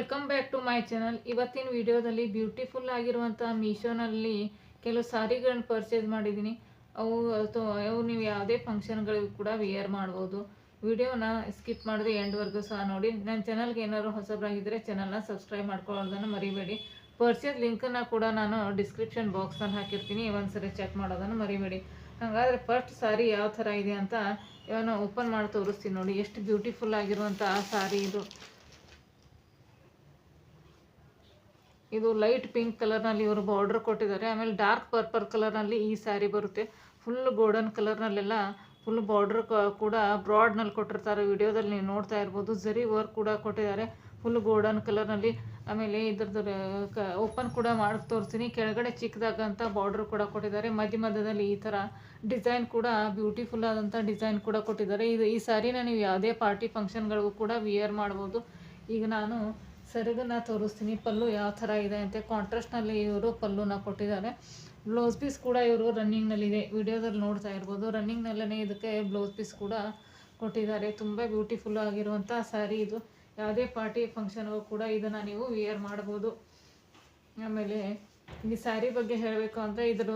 Welcome back to my channel ಇವತ್ತಿನ ವಿಡಿಯೋದಲ್ಲಿ beautiful ಆಗಿರುವಂಥ ಮೀಶೋನಲ್ಲಿ ಕೆಲವು ಸಾರಿಗಳನ್ನ ಪರ್ಚೇಸ್ ಮಾಡಿದ್ದೀನಿ. ಅವು ಅವು ನೀವು ಯಾವುದೇ ಫಂಕ್ಷನ್ಗಳಿಗೂ ಕೂಡ ವಿಯರ್ ಮಾಡ್ಬೋದು. ವಿಡಿಯೋನ ಸ್ಕಿಪ್ ಮಾಡಿದ್ರೆ ಎಂಡ್ವರೆಗೂ ಸಹ ನೋಡಿ. ನನ್ನ ಚಾನಲ್ಗೆ ಏನಾದ್ರು ಹೊಸಬರಾಗಿದ್ದರೆ ಚಾನಲ್ನ ಸಬ್ಸ್ಕ್ರೈಬ್ ಮಾಡ್ಕೊಳ್ಳೋದನ್ನು ಮರಿಬೇಡಿ. ಪರ್ಚೇಸ್ ಲಿಂಕನ್ನು ಕೂಡ ನಾನು ಡಿಸ್ಕ್ರಿಪ್ಷನ್ ಬಾಕ್ಸ್ನಲ್ಲಿ ಹಾಕಿರ್ತೀನಿ. ಒಂದ್ಸರಿ ಚೆಕ್ ಮಾಡೋದನ್ನು ಮರಿಬೇಡಿ. ಹಾಗಾದರೆ ಫಸ್ಟ್ ಸಾರಿ ಯಾವ ಥರ ಇದೆ ಅಂತ ಇವಾಗ ಓಪನ್ ಮಾಡಿ ತೋರಿಸ್ತೀನಿ ನೋಡಿ. ಎಷ್ಟು ಬ್ಯೂಟಿಫುಲ್ ಆಗಿರುವಂಥ ಸಾರಿ ಇದು. ಇದು ಲೈಟ್ ಪಿಂಕ್ ಕಲರ್ನಲ್ಲಿ ಇವರು ಬಾರ್ಡರ್ ಕೊಟ್ಟಿದ್ದಾರೆ. ಆಮೇಲೆ ಡಾರ್ಕ್ ಪರ್ಪಲ್ ಕಲರ್ನಲ್ಲಿ ಈ ಸ್ಯಾರಿ ಬರುತ್ತೆ. ಫುಲ್ ಗೋಲ್ಡನ್ ಕಲರ್ನಲ್ಲೆಲ್ಲ ಫುಲ್ ಬಾರ್ಡರ್ ಕೂಡ ಬ್ರಾಡ್ನಲ್ಲಿ ಕೊಟ್ಟಿರ್ತಾರೆ. ವಿಡಿಯೋದಲ್ಲಿ ನೀವು ನೋಡ್ತಾ ಇರ್ಬೋದು. ಜರಿ ವರ್ಕ್ ಕೂಡ ಕೊಟ್ಟಿದ್ದಾರೆ. ಫುಲ್ ಗೋಲ್ಡನ್ ಕಲರ್ನಲ್ಲಿ. ಆಮೇಲೆ ಇದ್ರದ್ದು ಓಪನ್ ಕೂಡ ಮಾಡಿ ತೋರಿಸ್ತೀನಿ. ಕೆಳಗಡೆ ಚಿಕ್ಕದಾಗಂತ ಬಾರ್ಡರ್ ಕೂಡ ಕೊಟ್ಟಿದ್ದಾರೆ. ಮಧ್ಯ ಮಧ್ಯದಲ್ಲಿ ಈ ಥರ ಡಿಸೈನ್ ಕೂಡ ಬ್ಯೂಟಿಫುಲ್ ಆದಂಥ ಡಿಸೈನ್ ಕೂಡ ಕೊಟ್ಟಿದ್ದಾರೆ. ಇದು ಈ ಸ್ಯಾರಿನ ನೀವು ಯಾವುದೇ ಪಾರ್ಟಿ ಫಂಕ್ಷನ್ಗಳಿಗೂ ಕೂಡ ವಿಯರ್ ಮಾಡ್ಬೋದು. ಈಗ ನಾನು ಸೆರಗನ್ನ ತೋರಿಸ್ತೀನಿ, ಪಲ್ಲು ಯಾವ ಥರ ಇದೆ ಅಂತ ಕಾಂಟ್ರಾಸ್ಟ್ನಲ್ಲಿ ಇವರು ಪಲ್ಲುನ ಕೊಟ್ಟಿದ್ದಾರೆ. ಬ್ಲೌಸ್ ಪೀಸ್ ಕೂಡ ಇವರು ರನ್ನಿಂಗ್ನಲ್ಲಿದೆ ವಿಡಿಯೋದಲ್ಲಿ ನೋಡ್ತಾ ಇರ್ಬೋದು. ರನ್ನಿಂಗ್ನಲ್ಲೇ ಇದಕ್ಕೆ ಬ್ಲೌಸ್ ಪೀಸ್ ಕೂಡ ಕೊಟ್ಟಿದ್ದಾರೆ. ತುಂಬ ಬ್ಯೂಟಿಫುಲ್ ಆಗಿರುವಂಥ ಸ್ಯಾರಿ ಇದು. ಯಾವುದೇ ಪಾರ್ಟಿ ಫಂಕ್ಷನ್ಗೂ ಕೂಡ ಇದನ್ನು ನೀವು ವಿಯರ್ ಮಾಡ್ಬೋದು ಆಮೇಲೆ ಈ ಸ್ಯಾರಿ ಬಗ್ಗೆ ಹೇಳಬೇಕು ಅಂದರೆ ಇದರ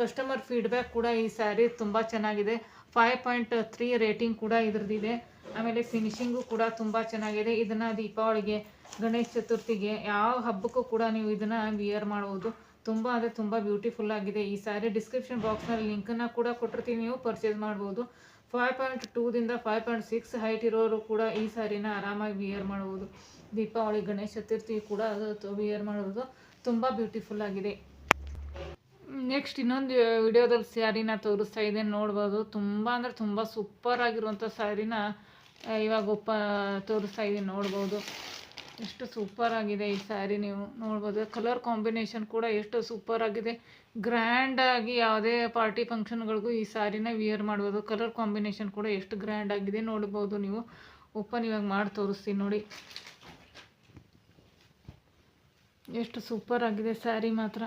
ಕಸ್ಟಮರ್ ಫೀಡ್ಬ್ಯಾಕ್ ಕೂಡ ಈ ಸ್ಯಾರಿ ತುಂಬ ಚೆನ್ನಾಗಿದೆ. ಫೈವ್ ಪಾಯಿಂಟ್ ತ್ರೀ ರೇಟಿಂಗ್ ಕೂಡ ಇದ್ರದ್ದಿದೆ. ಆಮೇಲೆ ಫಿನಿಶಿಂಗು ಕೂಡ ತುಂಬ ಚೆನ್ನಾಗಿದೆ. ಇದನ್ನು ದೀಪಾವಳಿಗೆ ಗಣೇಶ ಚತುರ್ಥಿಗೆ ಯಾವ ಹಬ್ಬಕ್ಕೂ ಕೂಡ ನೀವು ಇದನ್ನು ವಿಯರ್ ಮಾಡ್ಬೋದು. ತುಂಬ ಅಂದರೆ ತುಂಬ ಬ್ಯೂಟಿಫುಲ್ ಆಗಿದೆ. ಈ ಸ್ಯಾರಿ ಡಿಸ್ಕ್ರಿಪ್ಷನ್ ಬಾಕ್ಸ್ನಲ್ಲಿ ಲಿಂಕನ್ನು ಕೂಡ ಕೊಟ್ಟಿರ್ತೀವಿ ನೀವು ಪರ್ಚೇಸ್ ಮಾಡ್ಬೋದು. ಫೈವ್ ಪಾಯಿಂಟ್ ಟೂದಿಂದ ಫೈವ್ ಪಾಯಿಂಟ್ ಸಿಕ್ಸ್ ಹೈಟ್ ಇರೋರು ಕೂಡ ಈ ಸ್ಯಾರಿನ ಆರಾಮಾಗಿ ವಿಯರ್ ಮಾಡ್ಬೋದು. ದೀಪಾವಳಿ, ಗಣೇಶ ಚತುರ್ಥಿ ಕೂಡ ಅದು ವಿಯರ್ ಮಾಡೋದು ತುಂಬ ಬ್ಯೂಟಿಫುಲ್ ಆಗಿದೆ. ನೆಕ್ಸ್ಟ್ ಇನ್ನೊಂದು ವಿಡಿಯೋದಲ್ಲಿ ಸ್ಯಾರಿನ ತೋರಿಸ್ತಾ ಇದೆ ನೋಡ್ಬೋದು. ತುಂಬ ಅಂದರೆ ತುಂಬ ಸೂಪರ್ ಆಗಿರುವಂಥ ಸ್ಯಾರಿನ ಇವಾಗ ಒಪ್ಪ ತೋರಿಸ್ತಾ ಇದ್ದೀನಿ. ನೋಡ್ಬೋದು. ಎಷ್ಟು ಸೂಪರ್ ಆಗಿದೆ ಈ ಸ್ಯಾರಿ ನೀವು ನೋಡ್ಬೋದು. ಕಲರ್ ಕಾಂಬಿನೇಷನ್ ಕೂಡ ಎಷ್ಟು ಸೂಪರ್ ಆಗಿದೆ. ಗ್ರ್ಯಾಂಡ್ ಆಗಿ ಯಾವುದೇ ಪಾರ್ಟಿ ಫಂಕ್ಷನ್ಗಳಿಗೂ ಈ ಸ್ಯಾರಿನ ವಿಯರ್ ಮಾಡ್ಬೋದು. ಕಲರ್ ಕಾಂಬಿನೇಷನ್ ಕೂಡ ಎಷ್ಟು ಗ್ರ್ಯಾಂಡ್ ಆಗಿದೆ ನೋಡ್ಬೋದು ನೀವು. ಓಪನ್ ಇವಾಗ ಮಾಡಿ ತೋರಿಸ್ತೀನಿ ನೋಡಿ. ಎಷ್ಟು ಸೂಪರ್ ಆಗಿದೆ ಸ್ಯಾರಿ ಮಾತ್ರ.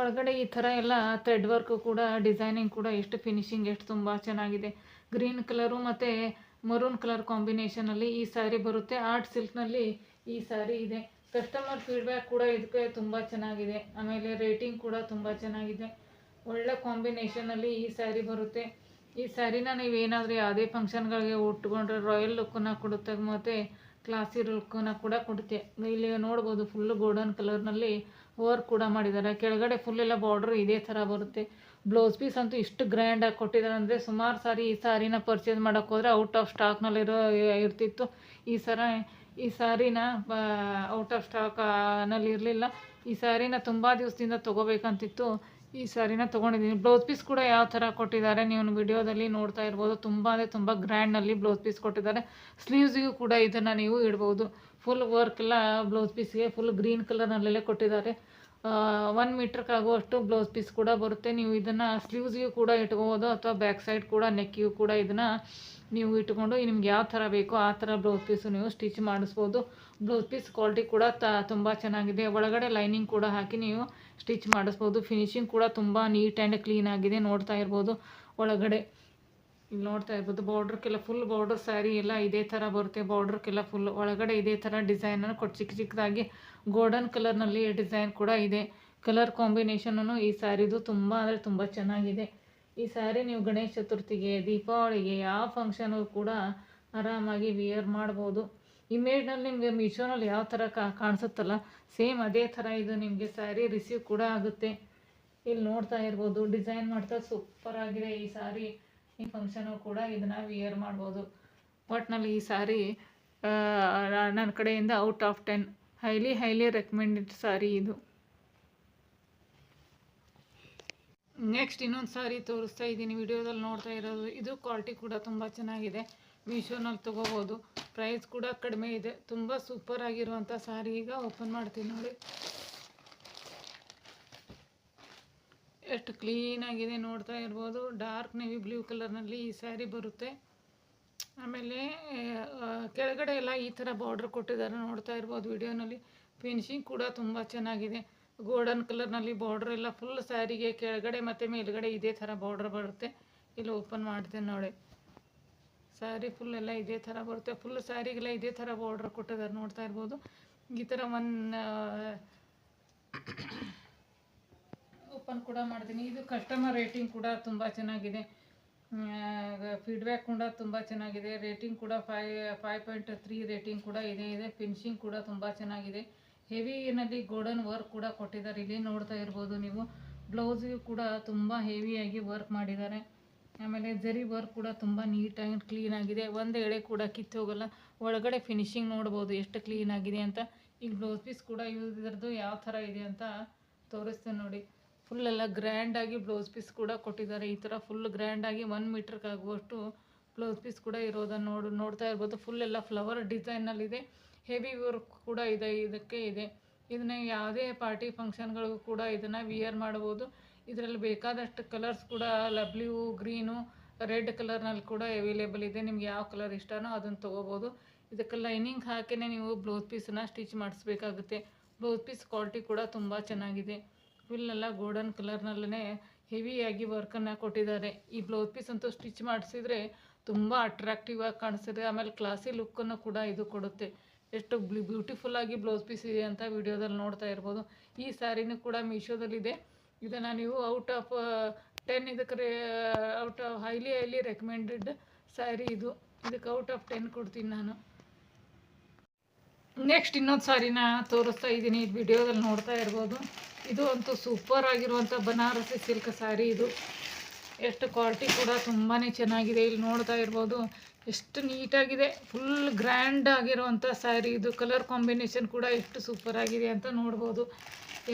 ಒಳಗಡೆ ಈ ಥರ ಎಲ್ಲ ಥ್ರೆಡ್ ವರ್ಕ್ ಕೂಡ ಡಿಸೈನಿಂಗ್ ಕೂಡ, ಎಷ್ಟು ಫಿನಿಶಿಂಗ್ ಎಷ್ಟು ತುಂಬ ಚೆನ್ನಾಗಿದೆ. ಗ್ರೀನ್ ಕಲರು ಮತ್ತು ಮರೂನ್ ಕಲರ್ ಕಾಂಬಿನೇಷನಲ್ಲಿ ಈ ಸ್ಯಾರಿ ಬರುತ್ತೆ. ಆರ್ಟ್ ಸಿಲ್ಕ್ನಲ್ಲಿ ಈ ಸ್ಯಾರಿ ಇದೆ. ಕಸ್ಟಮರ್ ಫೀಡ್ಬ್ಯಾಕ್ ಕೂಡ ಇದಕ್ಕೆ ತುಂಬ ಚೆನ್ನಾಗಿದೆ. ಆಮೇಲೆ ರೇಟಿಂಗ್ ಕೂಡ ತುಂಬ ಚೆನ್ನಾಗಿದೆ. ಒಳ್ಳೆ ಕಾಂಬಿನೇಷನಲ್ಲಿ ಈ ಸ್ಯಾರಿ ಬರುತ್ತೆ. ಈ ಸ್ಯಾರಿನ ನೀವು ಏನಾದರೂ ಯಾವುದೇ ಫಂಕ್ಷನ್ಗಳಿಗೆ ಉಟ್ಕೊಂಡ್ರೆ ರಾಯಲ್ ಲುಕ್ಕನ್ನು ಕೊಡುತ್ತೆ ಮತ್ತು ಕ್ಲಾಸಿ ಲುಕ್ಕನ್ನು ಕೂಡ ಕೊಡುತ್ತೆ. ಇಲ್ಲಿ ನೋಡ್ಬೋದು ಫುಲ್ಲು ಗೋಲ್ಡನ್ ಕಲರ್ನಲ್ಲಿ ವರ್ಕ್ ಕೂಡ ಮಾಡಿದ್ದಾರೆ. ಕೆಳಗಡೆ ಫುಲ್ ಎಲ್ಲ ಬಾರ್ಡರ್ ಇದೇ ಥರ ಬರುತ್ತೆ. ಬ್ಲೌಸ್ ಪೀಸ್ ಅಂತೂ ಇಷ್ಟು ಗ್ರ್ಯಾಂಡಾಗಿ ಕೊಟ್ಟಿದ್ದಾರೆ ಅಂದರೆ ಸುಮಾರು ಸಾರಿ ಈ ಸಾರಿನ ಪರ್ಚೇಸ್ ಮಾಡೋಕ್ಕೆ ಹೋದರೆ ಔಟ್ ಆಫ್ ಸ್ಟಾಕ್ನಲ್ಲಿರೋ ಇರ್ತಿತ್ತು. ಈ ಸರ, ಈ ಸಾರಿನ ಔಟ್ ಆಫ್ ಸ್ಟಾಕ್ನಲ್ಲಿ ಇರಲಿಲ್ಲ ಈ ಸಾರಿನ ತುಂಬ ದಿವಸದಿಂದ ತೊಗೋಬೇಕಂತಿತ್ತು. ಈ ಸಾರಿನ ತೊಗೊಂಡಿದ್ದೀನಿ ಬ್ಲೌಸ್ ಪೀಸ್ ಕೂಡ ಯಾವ ಥರ ಕೊಟ್ಟಿದ್ದಾರೆ ನೀವು ವಿಡಿಯೋದಲ್ಲಿ ನೋಡ್ತಾ ಇರ್ಬೋದು. ತುಂಬ ಅಂದರೆ ತುಂಬ ಗ್ರ್ಯಾಂಡ್ನಲ್ಲಿ ಬ್ಲೌಸ್ ಪೀಸ್ ಕೊಟ್ಟಿದ್ದಾರೆ. ಸ್ಲೀವ್ಸಿಗೂ ಕೂಡ ಇದನ್ನು ನೀವು ಇಡ್ಬೋದು. ಫುಲ್ ವರ್ಕ್ ಎಲ್ಲ ಬ್ಲೌಸ್ ಪೀಸ್ಗೆ ಫುಲ್ ಗ್ರೀನ್ ಕಲರ್ನಲ್ಲೇ ಕೊಟ್ಟಿದ್ದಾರೆ. ಒನ್ ಮೀಟ್ರ್ಗಾಗುವಷ್ಟು ಬ್ಲೌಸ್ ಪೀಸ್ ಕೂಡ ಬರುತ್ತೆ. ನೀವು ಇದನ್ನು ಸ್ಲೀವ್ಸ್ಗೂ ಕೂಡ ಇಟ್ಕೋಬೋದು, ಅಥವಾ ಬ್ಯಾಕ್ ಸೈಡ್ ಕೂಡ ನೆಕ್ಕಿಗೂ ಕೂಡ ಇದನ್ನು ನೀವು ಇಟ್ಕೊಂಡು, ನಿಮ್ಗೆ ಯಾವ ಥರ ಬೇಕೋ ಆ ಥರ ಬ್ಲೌಸ್ ಪೀಸು ನೀವು ಸ್ಟಿಚ್ ಮಾಡಿಸ್ಬೋದು. ಬ್ಲೌಸ್ ಪೀಸ್ ಕ್ವಾಲಿಟಿ ಕೂಡ ತ, ತುಂಬ ಚೆನ್ನಾಗಿದೆ. ಒಳಗಡೆ ಲೈನಿಂಗ್ ಕೂಡ ಹಾಕಿ ನೀವು ಸ್ಟಿಚ್ ಮಾಡಿಸ್ಬೋದು. ಫಿನಿಶಿಂಗ್ ಕೂಡ ತುಂಬ ನೀಟ್ ಆ್ಯಂಡ್ ಕ್ಲೀನ್ ಆಗಿದೆ. ನೋಡ್ತಾ ಇರ್ಬೋದು ಒಳಗಡೆ. ಇಲ್ಲಿ ನೋಡ್ತಾ ಇರ್ಬೋದು ಬಾರ್ಡ್ರ್ಗೆಲ್ಲ ಫುಲ್ ಬಾರ್ಡರ್ ಸ್ಯಾರಿ ಎಲ್ಲ ಇದೇ ಥರ ಬರುತ್ತೆ. ಬಾರ್ಡ್ರ್ಗೆಲ್ಲ ಫುಲ್ ಒಳಗಡೆ ಇದೇ ಥರ ಡಿಸೈನನ್ನು ಕೊಟ್ಟು ಚಿಕ್ಕ ಚಿಕ್ಕದಾಗಿ ಗೋಲ್ಡನ್ ಕಲರ್ನಲ್ಲಿ ಡಿಸೈನ್ ಕೂಡ ಇದೆ. ಕಲರ್ ಕಾಂಬಿನೇಷನೂ ಈ ಸ್ಯಾರಿದು ತುಂಬ ಅಂದರೆ ತುಂಬ ಚೆನ್ನಾಗಿದೆ. ಈ ಸ್ಯಾರಿ ನೀವು ಗಣೇಶ ಚತುರ್ಥಿಗೆ, ದೀಪಾವಳಿಗೆ ಯಾವ ಫಂಕ್ಷನು ಕೂಡ ಆರಾಮಾಗಿ ವಿಯರ್ ಮಾಡ್ಬೋದು. ಇಮೇಜ್ನಲ್ಲಿ ನಿಮಗೆ ಮೀಶೋನಲ್ಲಿ ಯಾವ ಥರ ಕಾಣಿಸುತ್ತಲ್ಲ ಸೇಮ್ ಅದೇ ಥರ ಇದು ನಿಮಗೆ ಸ್ಯಾರಿ ರಿಸೀವ್ ಕೂಡ ಆಗುತ್ತೆ. ಇಲ್ಲಿ ನೋಡ್ತಾ ಇರ್ಬೋದು ಡಿಸೈನ್ ಮಾಡ್ತಾ ಸೂಪರ್ ಆಗಿದೆ ಈ ಸ್ಯಾರಿ ಈ ಫಂಕ್ಷನು ಕೂಡ ಇದನ್ನ ವಿಯರ್ ಮಾಡ್ಬೋದು. ಒಟ್ನಲ್ಲಿ ಈ ಸಾರಿ ನನ್ನ ಕಡೆಯಿಂದ out of ten highly highly recommended sari ಇದು. ನೆಕ್ಸ್ಟ್ ಇನ್ನೊಂದು ಸಾರಿ ತೋರಿಸ್ತಾ ಇದ್ದೀನಿ. ವಿಡಿಯೋದಲ್ಲಿ ನೋಡ್ತಾ ಇರೋದು, ಇದು ಕ್ವಾಲಿಟಿ ಕೂಡ ತುಂಬ ಚೆನ್ನಾಗಿದೆ. ಮೀಶೋನಲ್ಲಿ ತೊಗೋಬೋದು. ಪ್ರೈಸ್ ಕೂಡ ಕಡಿಮೆ ಇದೆ. ತುಂಬ ಸೂಪರ್ ಆಗಿರುವಂಥ ಸಾರಿ. ಈಗ ಓಪನ್ ಮಾಡ್ತೀನಿ ನೋಡಿ. ಎಷ್ಟು ಕ್ಲೀನಾಗಿದೆ ನೋಡ್ತಾ ಇರ್ಬೋದು. ಡಾರ್ಕ್ ನೇವಿ ಬ್ಲೂ ಕಲರ್ನಲ್ಲಿ ಈ ಸ್ಯಾರಿ ಬರುತ್ತೆ. ಆಮೇಲೆ ಕೆಳಗಡೆ ಎಲ್ಲ ಈ ಥರ ಬಾರ್ಡ್ರ್ ಕೊಟ್ಟಿದ್ದಾರೆ ನೋಡ್ತಾ ಇರ್ಬೋದು ವಿಡಿಯೋನಲ್ಲಿ. ಫಿನಿಶಿಂಗ್ ಕೂಡ ತುಂಬ ಚೆನ್ನಾಗಿದೆ. ಗೋಲ್ಡನ್ ಕಲರ್ನಲ್ಲಿ ಬಾರ್ಡ್ರ್ ಎಲ್ಲ ಫುಲ್ ಸ್ಯಾರಿಗೆ ಕೆಳಗಡೆ ಮತ್ತು ಮೇಲ್ಗಡೆ ಇದೇ ಥರ ಬಾರ್ಡ್ರ್ ಬರುತ್ತೆ. ಇಲ್ಲಿ ಓಪನ್ ಮಾಡ್ತೇನೆ ನೋಡಿ. ಸ್ಯಾರಿ ಫುಲ್ ಎಲ್ಲ ಇದೇ ಥರ ಬರುತ್ತೆ. ಫುಲ್ ಸ್ಯಾರಿಗೆಲ್ಲ ಇದೇ ಥರ ಬಾರ್ಡ್ರ್ ಕೊಟ್ಟಿದ್ದಾರೆ ನೋಡ್ತಾ ಇರ್ಬೋದು. ಈ ಥರ ಒನ್ ಓಪನ್ ಕೂಡ ಮಾಡ್ತೀನಿ. ಇದು ಕಸ್ಟಮರ್ ರೇಟಿಂಗ್ ಕೂಡ ತುಂಬ ಚೆನ್ನಾಗಿದೆ. ಫೀಡ್ಬ್ಯಾಕ್ ಕೂಡ ತುಂಬ ಚೆನ್ನಾಗಿದೆ. ರೇಟಿಂಗ್ ಕೂಡ ಫೈ ಫೈವ್ ಪಾಯಿಂಟ್ ತ್ರೀ ರೇಟಿಂಗ್ ಕೂಡ ಇದೆ ಇದೆ. ಫಿನಿಶಿಂಗ್ ಕೂಡ ತುಂಬ ಚೆನ್ನಾಗಿದೆ. ಹೆವಿನಲ್ಲಿ ಗೋಲ್ಡನ್ ವರ್ಕ್ ಕೂಡ ಕೊಟ್ಟಿದ್ದಾರೆ. ಇಲ್ಲಿ ನೋಡ್ತಾ ಇರ್ಬೋದು ನೀವು. ಬ್ಲೌಸಿಗೂ ಕೂಡ ತುಂಬ ಹೆವಿಯಾಗಿ ವರ್ಕ್ ಮಾಡಿದ್ದಾರೆ. ಆಮೇಲೆ ಜರಿ ವರ್ಕ್ ಕೂಡ ತುಂಬ ನೀಟಾಗಿ ಕ್ಲೀನ್ ಆಗಿದೆ. ಒಂದು ಎಳೆ ಕೂಡ ಕಿತ್ತು ಹೋಗಲ್ಲ. ಒಳಗಡೆ ಫಿನಿಶಿಂಗ್ ನೋಡ್ಬೋದು ಎಷ್ಟು ಕ್ಲೀನಾಗಿದೆ ಅಂತ. ಈಗ ಬ್ಲೌಸ್ ಪೀಸ್ ಕೂಡ ಇದರದ್ದು ಯಾವ ಥರ ಇದೆ ಅಂತ ತೋರಿಸ್ತೇನೆ ನೋಡಿ. ಫುಲ್ ಎಲ್ಲ ಗ್ರ್ಯಾಂಡಾಗಿ ಬ್ಲೌಸ್ ಪೀಸ್ ಕೂಡ ಕೊಟ್ಟಿದ್ದಾರೆ. ಈ ಥರ ಫುಲ್ ಗ್ರ್ಯಾಂಡಾಗಿ ಒನ್ ಮೀಟ್ರ್ಗೆ ಆಗುವಷ್ಟು ಬ್ಲೌಸ್ ಪೀಸ್ ಕೂಡ ಇರೋದನ್ನು ನೋಡು, ನೋಡ್ತಾ ಇರ್ಬೋದು. ಫುಲ್ ಎಲ್ಲ ಫ್ಲವರ್ ಡಿಸೈನಲ್ಲಿದೆ ಹೆವಿ ವರ್ಕ್ ಕೂಡ ಇದೆ, ಇದಕ್ಕೆ ಇದೆ. ಇದನ್ನ ಯಾವುದೇ ಪಾರ್ಟಿ ಫಂಕ್ಷನ್ಗಳಿಗೂ ಕೂಡ ಇದನ್ನು ವಿಯರ್ ಮಾಡ್ಬೋದು ಇದರಲ್ಲಿ ಬೇಕಾದಷ್ಟು ಕಲರ್ಸ್ ಕೂಡ ಲಬ್ಲ್ಯೂ ಗ್ರೀನು ರೆಡ್ ಕಲರ್ನಲ್ಲಿ ಕೂಡ ಅವೈಲೇಬಲ್ ಇದೆ. ನಿಮ್ಗೆ ಯಾವ ಕಲರ್ ಇಷ್ಟನೋ ಅದನ್ನು ತೊಗೋಬೋದು ಇದಕ್ಕೆ ಲೈನಿಂಗ್ ಹಾಕಿನೇ ನೀವು ಬ್ಲೌಸ್ ಪೀಸನ್ನ ಸ್ಟಿಚ್ ಮಾಡಿಸ್ಬೇಕಾಗುತ್ತೆ. ಬ್ಲೌಸ್ ಪೀಸ್ ಕ್ವಾಲಿಟಿ ಕೂಡ ತುಂಬ ಚೆನ್ನಾಗಿದೆ. ಫುಲ್ ಎಲ್ಲ ಗೋಲ್ಡನ್ ಕಲರ್ನಲ್ಲೇ ಹೆವಿಯಾಗಿ ವರ್ಕನ್ನು ಕೊಟ್ಟಿದ್ದಾರೆ. ಈ ಬ್ಲೌಸ್ ಪೀಸ್ ಅಂತೂ ಸ್ಟಿಚ್ ಮಾಡಿಸಿದ್ರೆ ತುಂಬ ಅಟ್ರಾಕ್ಟಿವ್ ಆಗಿ ಕಾಣಿಸ್ತದೆ. ಆಮೇಲೆ ಕ್ಲಾಸಿ ಲುಕ್ಕನ್ನು ಕೂಡ ಇದು ಕೊಡುತ್ತೆ. ಎಷ್ಟು ಬ್ಯೂಟಿಫುಲ್ ಆಗಿ ಬ್ಲೌಸ್ ಪೀಸ್ ಇದೆ ಅಂತ ವಿಡಿಯೋದಲ್ಲಿ ನೋಡ್ತಾ ಇರ್ಬೋದು. ಈ ಸ್ಯಾರಿನೂ ಕೂಡ ಮೀಶೋದಲ್ಲಿದೆ. ಇದನ್ನು ನೀವು ಔಟ್ ಆಫ್ ಟೆನ್ ಇದಕ್ಕೆ out of highly highly recommended sari ಇದು. ಇದಕ್ಕೆ ಔಟ್ ಆಫ್ ಟೆನ್ ಕೊಡ್ತೀನಿ ನಾನು. ನೆಕ್ಸ್ಟ್ ಇನ್ನೊಂದು ಸಾರಿನ ತೋರಿಸ್ತಾ ಇದ್ದೀನಿ. ಈ ವಿಡಿಯೋದಲ್ಲಿ ನೋಡ್ತಾ ಇರ್ಬೋದು. ಇದು ಅಂತೂ ಸೂಪರ್ ಆಗಿರುವಂಥ ಬನಾರಸಿ ಸಿಲ್ಕ್ ಸ್ಯಾರಿ ಇದು. ಎಷ್ಟು ಕ್ವಾಲಿಟಿ ಕೂಡ ತುಂಬಾ ಚೆನ್ನಾಗಿದೆ. ಇಲ್ಲಿ ನೋಡ್ತಾ ಇರ್ಬೋದು. ಎಷ್ಟು ನೀಟಾಗಿದೆ. ಫುಲ್ ಗ್ರ್ಯಾಂಡ್ ಆಗಿರುವಂಥ ಸ್ಯಾರಿ ಇದು. ಕಲರ್ ಕಾಂಬಿನೇಷನ್ ಕೂಡ ಎಷ್ಟು ಸೂಪರ್ ಆಗಿದೆ ಅಂತ ನೋಡ್ಬೋದು.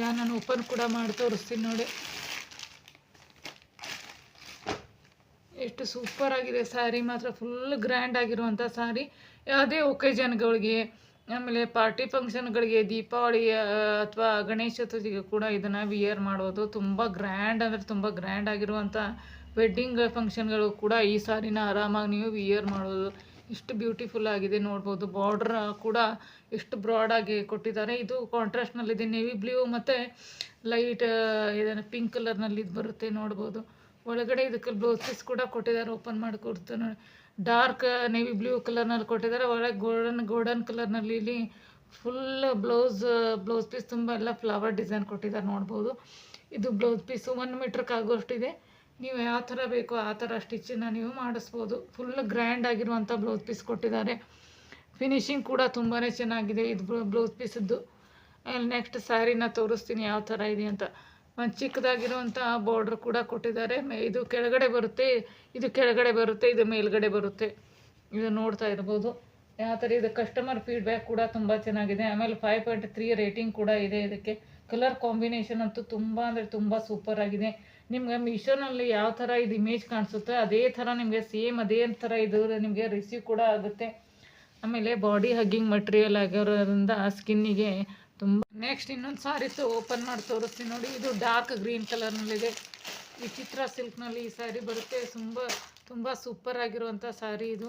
ಯಾ ನಾನು ಓಪನ್ ಕೂಡ ಮಾಡಿ ತೋರಿಸ್ತೀನಿ ನೋಡಿ. ಎಷ್ಟು ಸೂಪರ್ ಆಗಿದೆ ಸ್ಯಾರಿ ಮಾತ್ರ ಫುಲ್ ಗ್ರ್ಯಾಂಡ್ ಆಗಿರುವಂಥ ಸ್ಯಾರಿ ಯಾವುದೇ ಒಕೇಜನ್ಗಳಿಗೆ ಆಮೇಲೆ ಪಾರ್ಟಿ ಫಂಕ್ಷನ್ಗಳಿಗೆ ದೀಪಾವಳಿ ಅಥವಾ ಗಣೇಶ ಚತುರ್ಥಿಗೆ ಕೂಡ ಇದನ್ನು ವಿಯರ್ ಮಾಡೋದು ತುಂಬ ಗ್ರ್ಯಾಂಡ್ ಅಂದರೆ ತುಂಬ ಗ್ರ್ಯಾಂಡ್ ಆಗಿರುವಂಥ ವೆಡ್ಡಿಂಗ್ ಫಂಕ್ಷನ್ಗಳು ಕೂಡ ಈ ಸಾರಿನ ಆರಾಮಾಗಿ ನೀವು ವಿಯರ್ ಮಾಡೋದು. ಎಷ್ಟು ಬ್ಯೂಟಿಫುಲ್ ಆಗಿದೆ ನೋಡ್ಬೋದು. ಬಾರ್ಡ್ರ್ ಕೂಡ ಎಷ್ಟು ಬ್ರಾಡಾಗಿ ಕೊಟ್ಟಿದ್ದಾರೆ. ಇದು ಕಾಂಟ್ರಾಸ್ಟ್ನಲ್ಲಿದೆ ನೇವಿ ಬ್ಲೂ ಮತ್ತು ಲೈಟ್ ಇದನ್ನು ಪಿಂಕ್ ಕಲರ್ನಲ್ಲಿ ಇದು ಬರುತ್ತೆ ನೋಡ್ಬೋದು. ಒಳಗಡೆ ಇದಕ್ಕೆ ಬ್ಲೌಸ್ ಪೀಸ್ ಕೂಡ ಕೊಟ್ಟಿದ್ದಾರೆ. ಓಪನ್ ಮಾಡಿ ಕೊಡ್ತಾನೆ. ಡಾರ್ಕ್ ನೇವಿ ಬ್ಲೂ ಕಲರ್ನಲ್ಲಿ ಕೊಟ್ಟಿದ್ದಾರೆ ಒಳಗೆ ಗೋಲ್ಡನ್ ಗೋಲ್ಡನ್ ಕಲರ್ನಲ್ಲಿ ಇಲ್ಲಿ ಫುಲ್ ಬ್ಲೌಸ್ ಬ್ಲೌಸ್ ಪೀಸ್ ತುಂಬ ಎಲ್ಲ ಫ್ಲವರ್ ಡಿಸೈನ್ ಕೊಟ್ಟಿದ್ದಾರೆ ನೋಡ್ಬೋದು. ಇದು ಬ್ಲೌಸ್ ಪೀಸು ಒನ್ ಮೀಟ್ರಿಗೆ ಆಗೋಷ್ಟಿದೆ. ನೀವು ಯಾವ ಥರ ಬೇಕು ಆ ಥರ ಸ್ಟಿಚ್ಚನ್ನು ನೀವು ಮಾಡಿಸ್ಬೋದು. ಫುಲ್ ಗ್ರ್ಯಾಂಡ್ ಆಗಿರುವಂಥ ಬ್ಲೌಸ್ ಪೀಸ್ ಕೊಟ್ಟಿದ್ದಾರೆ ಫಿನಿಶಿಂಗ್ ಕೂಡ ತುಂಬಾ ಚೆನ್ನಾಗಿದೆ. ಇದು ಬ್ಲೌಸ್ ಪೀಸದ್ದು ನೆಕ್ಸ್ಟ್ ಸ್ಯಾರಿನ ತೋರಿಸ್ತೀನಿ ಯಾವ ಥರ ಇದೆ ಅಂತ. ಚಿಕ್ಕದಾಗಿರುವಂಥ ಬಾರ್ಡ್ರ್ ಕೂಡ ಕೊಟ್ಟಿದ್ದಾರೆ. ಇದು ಕೆಳಗಡೆ ಬರುತ್ತೆ, ಇದು ಕೆಳಗಡೆ ಬರುತ್ತೆ, ಇದು ಮೇಲ್ಗಡೆ ಬರುತ್ತೆ. ಇದು ನೋಡ್ತಾ ಇರ್ಬೋದು. ಯಾವ ಥರ ಇದು ಕಸ್ಟಮರ್ ಫೀಡ್ಬ್ಯಾಕ್ ಕೂಡ ತುಂಬ ಚೆನ್ನಾಗಿದೆ. ಆಮೇಲೆ ಫೈವ್ ಪಾಯಿಂಟ್ ತ್ರೀ ರೇಟಿಂಗ್ ಕೂಡ ಇದೆ ಇದಕ್ಕೆ. ಕಲರ್ ಕಾಂಬಿನೇಷನ್ ಅಂತೂ ತುಂಬ ಅಂದರೆ ತುಂಬ ಸೂಪರ್ ಆಗಿದೆ. ನಿಮ್ಗೆ ಮಿಶೋನಲ್ಲಿ ಯಾವ ಥರ ಇದು ಇಮೇಜ್ ಕಾಣಿಸುತ್ತೆ ಅದೇ ಥರ ನಿಮಗೆ ಸೇಮ್ ಅದೇ ಥರ ಇದು ನಿಮಗೆ ರಿಸೀವ್ ಕೂಡ ಆಗುತ್ತೆ. ಆಮೇಲೆ ಬಾಡಿ ಹಗ್ಗಿಂಗ್ ಮಟೀರಿಯಲ್ ಆಗಿರೋದ್ರಿಂದ ಸ್ಕಿನ್ನಿಗೆ ತುಂಬ ನೆಕ್ಸ್ಟ್ ಇನ್ನೊಂದು ಸಾರಿ ಓಪನ್ ಮಾಡಿ ತೋರಿಸ್ತೀನಿ ನೋಡಿ. ಇದು ಡಾರ್ಕ್ ಗ್ರೀನ್ ಕಲರ್ನಲ್ಲಿದೆ ವಿಚಿತ್ರ ಸಿಲ್ಕ್ನಲ್ಲಿ ಈ ಸ್ಯಾರಿ ಬರುತ್ತೆ. ತುಂಬ ತುಂಬ ಸೂಪರ್ ಆಗಿರುವಂಥ ಸ್ಯಾರಿ ಇದು.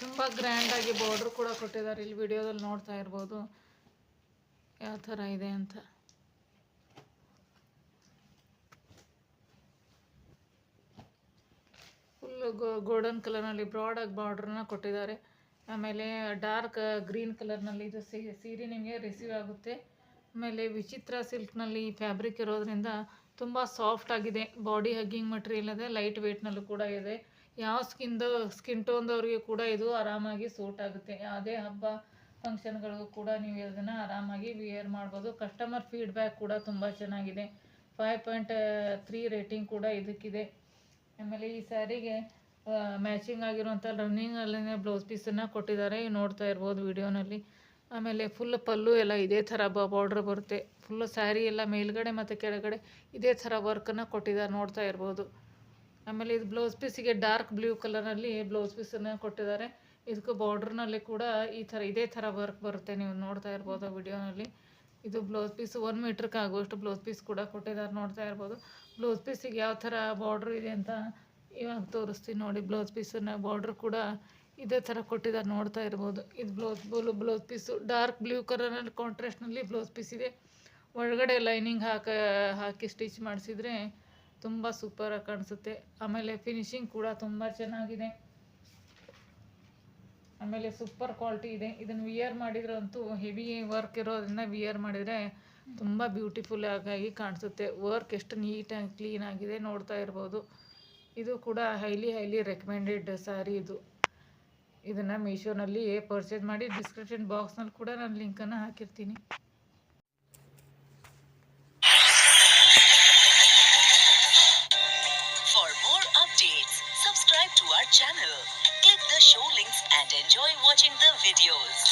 ತುಂಬ ಗ್ರ್ಯಾಂಡಾಗಿ ಬಾರ್ಡರ್ ಕೂಡ ಕೊಟ್ಟಿದ್ದಾರೆ. ಇಲ್ಲಿ ವಿಡಿಯೋದಲ್ಲಿ ನೋಡ್ತಾ ಇರ್ಬೋದು. ಯಾವ ಥರ ಇದೆ ಅಂತ. ಗೋಲ್ಡನ್ ಕಲರ್ನಲ್ಲಿ ಬ್ರಾಡಾಗಿ ಬಾರ್ಡ್ರನ್ನ ಕೊಟ್ಟಿದ್ದಾರೆ. ಆಮೇಲೆ ಡಾರ್ಕ್, ಗ್ರೀನ್ ಕಲರ್ನಲ್ಲಿ ಇದು ಸೀರೆ ನಿಮಗೆ ರಿಸೀವ್ ಆಗುತ್ತೆ. ಆಮೇಲೆ ವಿಚಿತ್ರ ಸಿಲ್ಕ್ನಲ್ಲಿ ಫ್ಯಾಬ್ರಿಕ್ ಇರೋದ್ರಿಂದ ತುಂಬ ಸಾಫ್ಟ್ ಆಗಿದೆ. ಬಾಡಿ ಹಗ್ಗಿಂಗ್ ಮಟೀರಿಯಲ್ ಇದೆ ಲೈಟ್ ವೆಯ್ಟ್ನಲ್ಲೂ ಕೂಡ ಇದೆ. ಯಾವ ಸ್ಕಿನ್ದು ಸ್ಕಿನ್ ಟೋನ್ದವ್ರಿಗೆ ಕೂಡ ಇದು ಆರಾಮಾಗಿ ಸೂಟ್ ಆಗುತ್ತೆ. ಯಾವುದೇ ಹಬ್ಬ ಫಂಕ್ಷನ್ಗಳಿಗೂ ಕೂಡ ನೀವು ಇದನ್ನು ಆರಾಮಾಗಿ ವಿಯರ್ ಮಾಡ್ಬೋದು. ಕಸ್ಟಮರ್ ಫೀಡ್ಬ್ಯಾಕ್ ಕೂಡ ತುಂಬ ಚೆನ್ನಾಗಿದೆ. ಫೈವ್ ಪಾಯಿಂಟ್ ತ್ರೀ ರೇಟಿಂಗ್ ಕೂಡ ಇದಕ್ಕಿದೆ. ಆಮೇಲೆ ಈ ಸ್ಯಾರಿಗೆ ಮ್ಯಾಚಿಂಗ್ ಆಗಿರುವಂಥ ರನ್ನಿಂಗಲ್ಲೇ ಬ್ಲೌಸ್ ಪೀಸನ್ನು ಕೊಟ್ಟಿದ್ದಾರೆ. ನೋಡ್ತಾ ಇರ್ಬೋದು ವಿಡಿಯೋನಲ್ಲಿ. ಆಮೇಲೆ ಫುಲ್ ಪಲ್ಲು ಎಲ್ಲ ಇದೇ ಥರ ಬಾರ್ಡ್ರ್ ಬರುತ್ತೆ. ಫುಲ್ಲು ಸ್ಯಾರಿ ಎಲ್ಲ ಮೇಲ್ಗಡೆ ಮತ್ತು ಕೆಳಗಡೆ ಇದೇ ಥರ ವರ್ಕನ್ನು ಕೊಟ್ಟಿದ್ದಾರೆ ನೋಡ್ತಾ ಇರ್ಬೋದು. ಆಮೇಲೆ ಇದು ಬ್ಲೌಸ್ ಪೀಸಿಗೆ ಡಾರ್ಕ್ ಬ್ಲೂ ಕಲರಲ್ಲಿ ಬ್ಲೌಸ್ ಪೀಸನ್ನು ಕೊಟ್ಟಿದ್ದಾರೆ. ಇದಕ್ಕೂ ಬಾರ್ಡ್ರ್ನಲ್ಲಿ ಕೂಡ ಈ ಥರ, ಇದೇ ಥರ ವರ್ಕ್ ಬರುತ್ತೆ ನೀವು ನೋಡ್ತಾ ಇರ್ಬೋದು ವಿಡಿಯೋನಲ್ಲಿ. ಇದು ಬ್ಲೌಸ್ ಪೀಸ್ ಒನ್ ಮೀಟ್ರ್ಗೆ ಆಗುವಷ್ಟು ಬ್ಲೌಸ್ ಪೀಸ್ ಕೂಡ ಕೊಟ್ಟಿದ್ದಾರೆ ನೋಡ್ತಾ ಇರ್ಬೋದು. ಬ್ಲೌಸ್ ಪೀಸಿಗೆ ಯಾವ ಥರ ಬಾರ್ಡ್ರ್ ಇದೆ ಅಂತ ಇವಾಗ ತೋರಿಸ್ತೀನಿ ನೋಡಿ ಬ್ಲೌಸ್ ಪೀಸನ್ನ ಬಾರ್ಡ್ರ್ ಕೂಡ ಇದೇ ಥರ ಕೊಟ್ಟಿದ್ದಾರೆ, ನೋಡ್ತಾ ಇರ್ಬೋದು. ಇದು ಬ್ಲೌಸ್ ಬೋಲು ಬ್ಲೌಸ್ ಪೀಸು ಡಾರ್ಕ್ ಬ್ಲೂ ಕಲರಲ್ಲಿ ಕಾಂಟ್ರಾಸ್ಟ್ನಲ್ಲಿ ಬ್ಲೌಸ್ ಪೀಸ್ ಇದೆ. ಒಳಗಡೆ ಲೈನಿಂಗ್ ಹಾಕ, ಹಾಕಿ ಸ್ಟಿಚ್ ಮಾಡಿಸಿದ್ರೆ ತುಂಬ ಸೂಪರಾಗಿ ಕಾಣಿಸುತ್ತೆ. ಆಮೇಲೆ ಫಿನಿಶಿಂಗ್ ಕೂಡ ತುಂಬ ಚೆನ್ನಾಗಿದೆ. ಆಮೇಲೆ ಸೂಪರ್ ಕ್ವಾಲಿಟಿ ಇದೆ. ಇದನ್ನು ವಿಯರ್ ಮಾಡಿದ್ರಂತೂ ಹೆವಿ ವರ್ಕ್ ಇರೋದ್ರಿಂದ ವಿಯರ್ ಮಾಡಿದರೆ ತುಂಬ ಬ್ಯೂಟಿಫುಲ್ ಆಗಿ ಕಾಣಿಸುತ್ತೆ. ವರ್ಕ್ ಎಷ್ಟು ನೀಟಾಗಿ ಕ್ಲೀನ್ ಆಗಿದೆ ನೋಡ್ತಾ ಇರ್ಬೋದು. ಇದು ಕೂಡ ಹೈಲಿ ಹೈಲಿ ರೆಕಮೆಂಡೆಡ್ ಸ್ಯಾರಿ ಇದು. ಇದನ್ನು ಮೀಶೋನಲ್ಲಿ ಪರ್ಚೇಸ್ ಮಾಡಿ ಡಿಸ್ಕ್ರಿಪ್ಷನ್ ಬಾಕ್ಸ್ನಲ್ಲಿ ಕೂಡ ನಾನು ಲಿಂಕನ್ನು ಹಾಕಿರ್ತೀನಿ. For more updates subscribe to our channel keep the smilings and enjoy watching the videos